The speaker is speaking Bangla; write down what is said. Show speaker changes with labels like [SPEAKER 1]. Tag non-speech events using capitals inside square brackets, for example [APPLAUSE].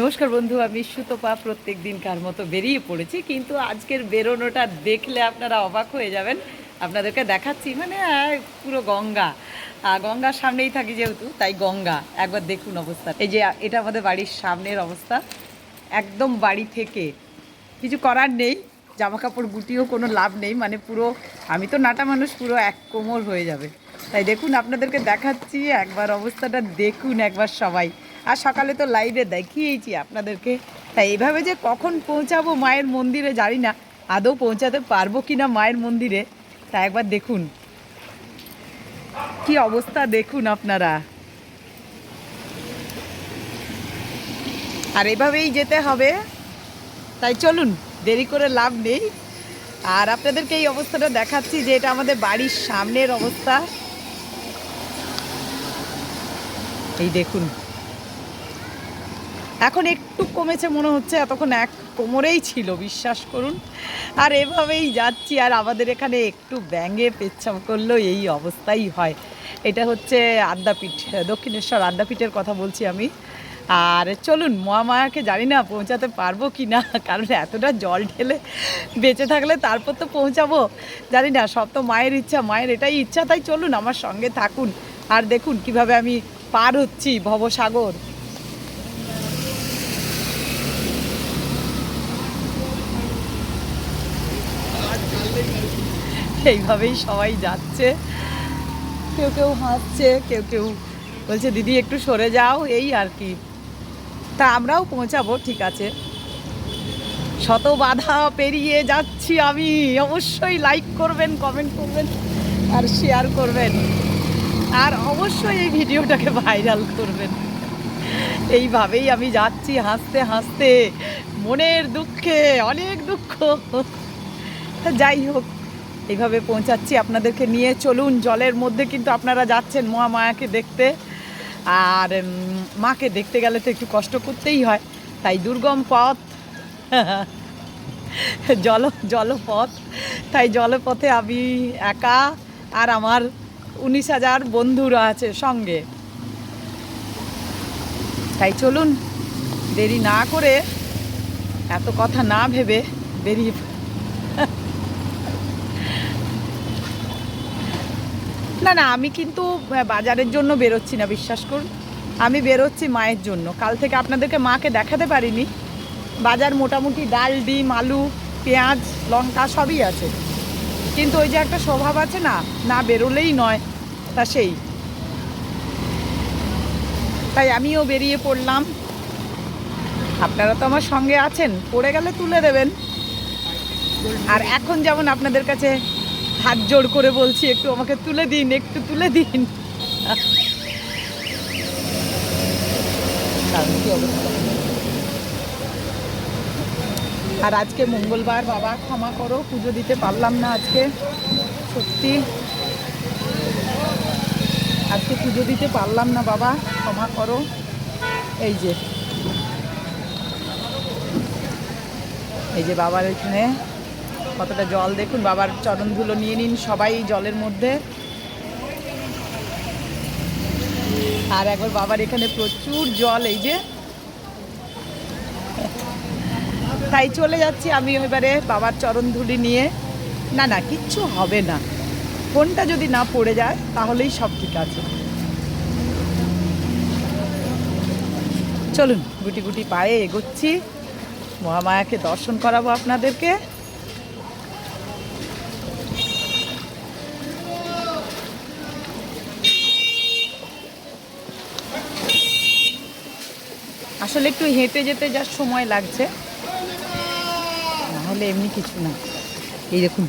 [SPEAKER 1] নমস্কার বন্ধু, আমি সুতপা। প্রত্যেক দিনকার মতো বেরিয়ে পড়েছি, কিন্তু আজকের বেরোনোটা দেখলে আপনারা অবাক হয়ে যাবেন। আপনাদেরকে দেখাচ্ছি মানে পুরো গঙ্গা। গঙ্গার সামনেই থাকি যেহেতু, তাই গঙ্গা। একবার দেখুন অবস্থা। এই যে, এটা আমাদের বাড়ির সামনের অবস্থা। একদম বাড়ি থেকে কিছু করার নেই জামা কাপড় গুটিয়েও কোনো লাভ নেই মানে পুরো, আমি তো নাটা মানুষ, পুরো এক কোমর হয়ে যাবে। তাই দেখুন, আপনাদেরকে দেখাচ্ছি, একবার অবস্থাটা দেখুন, একবার সবাই। আর সকালে তো লাইভে দেখিয়েছি আপনাদেরকে। তাই এইভাবে যে কখন পৌঁছাবো মায়ের মন্দিরে জানি না। আদৌ পৌঁছাতে পারব কি না মায়ের মন্দিরে? তা একবার দেখুন। কি অবস্থা দেখুন আপনারা। আর এভাবেই যেতে হবে। তাই চলুন, দেরি করে লাভ নেই। আর আপনাদেরকে এই অবস্থাটা দেখাচ্ছি যে এটা আমাদের বাড়ির সামনের অবস্থা। এই দেখুন। এখন একটু কমেছে মনে হচ্ছে, এতক্ষণ এক কোমরেই ছিল, বিশ্বাস করুন। আর এভাবেই যাচ্ছি, আর আমাদের এখানে একটু ব্যাঙে পেচ্ছাপ করলেও এই অবস্থাই হয়। এটা হচ্ছে আদ্যাপীঠ, দক্ষিণেশ্বর আদ্যাপীঠের কথা বলছি আমি। আর চলুন, মহামায়াকে জানি না পৌঁছাতে পারব কি না, কারণ এতটা জল ঢেলে বেঁচে থাকলে তারপর তো পৌঁছাবো। জানি না, সব তো মায়ের ইচ্ছা, মায়ের এটাই ইচ্ছা, তাই চলুন আমার সঙ্গে থাকুন। আর দেখুন, কীভাবে আমি পার হচ্ছি ভবসাগর। এইভাবেই সবাই যাচ্ছে। কেউ কেউ হাসছে, কেউ কেউ বলছে, দিদি, একটু সরে যাও, এই আর কি। তা আমরাও পৌঁছাবো, ঠিক আছে। শত বাধা পেরিয়ে যাচ্ছি আমি। অবশ্যই লাইক করবেন কমেন্ট করবেন, আর শেয়ার করবেন। আর অবশ্যই এই ভিডিওটাকে ভাইরাল করবেন। এইভাবেই আমি যাচ্ছি, হাসতে হাসতে। মনের দুঃখে, অনেক দুঃখ। যাই হোক, এইভাবে পৌঁছাচ্ছি আপনাদেরকে নিয়ে। চলুন, জলের মধ্যে কিন্তু আপনারা যাচ্ছেন মহামায়াকে দেখতে। আর মাকে দেখতে গেলে তো একটু কষ্ট করতেই হয়। তাই দুর্গম পথ। [LAUGHS] জল, জলপথ। তাই জলপথে আমি একা আর আমার উনিশ হাজার বন্ধুরা আছে সঙ্গে। তাই চলুন, দেরি না করে এত কথা না ভেবে বেরিয়ে না না, আমি কিন্তু বাজারের জন্য বেরোচ্ছি না, বিশ্বাস করুন। আমি বেরোচ্ছি মায়ের জন্য। কাল থেকে আপনাদেরকে মাকে দেখাতে পারিনি। বাজার মোটামুটি ডাল, ডিম, আলু, পেঁয়াজ, লঙ্কা সবই আছে। কিন্তু ওই যে একটা স্বভাব আছে না না বেরোলেই নয়, তা সেই। তাই আমিও বেরিয়ে পড়লাম। আপনারা তো আমার সঙ্গে আছেন, পড়ে গেলে তুলে দেবেন। আর এখন যেমন আপনাদের কাছে হাত জোড় করে বলছি, একটু আমাকে তুলে দিন, একটু তুলে দিন। আর আজকে মঙ্গলবার, বাবা, ক্ষমা করো, পুজো দিতে পারলাম না আজকে, সত্যি। আজকে পুজো দিতে পারলাম না, বাবা, ক্ষমা করো। এই যে। এই যে বাবার এখানে কতটা জল দেখুন, বাবার চরণ ধুলো নিয়ে নিন সবাই জলের মধ্যে। আর একবার বাবার এখানে প্রচুর জল, এই যে। তাই চলে যাচ্ছি আমি এবারে বাবার চরণ ধুলি নিয়ে। না না, কিচ্ছু হবে না। ফোনটা যদি না পড়ে যায়, তাহলেই সব ঠিক আছে। চলুন, গুটি গুটি পায়ে এগোচ্ছি। মহামায়াকে দর্শন করাবো আপনাদেরকে। আসলে একটু হেঁটে যেতে যা সময় লাগছে নাহলে এমনি কিছু না। এই দেখুন।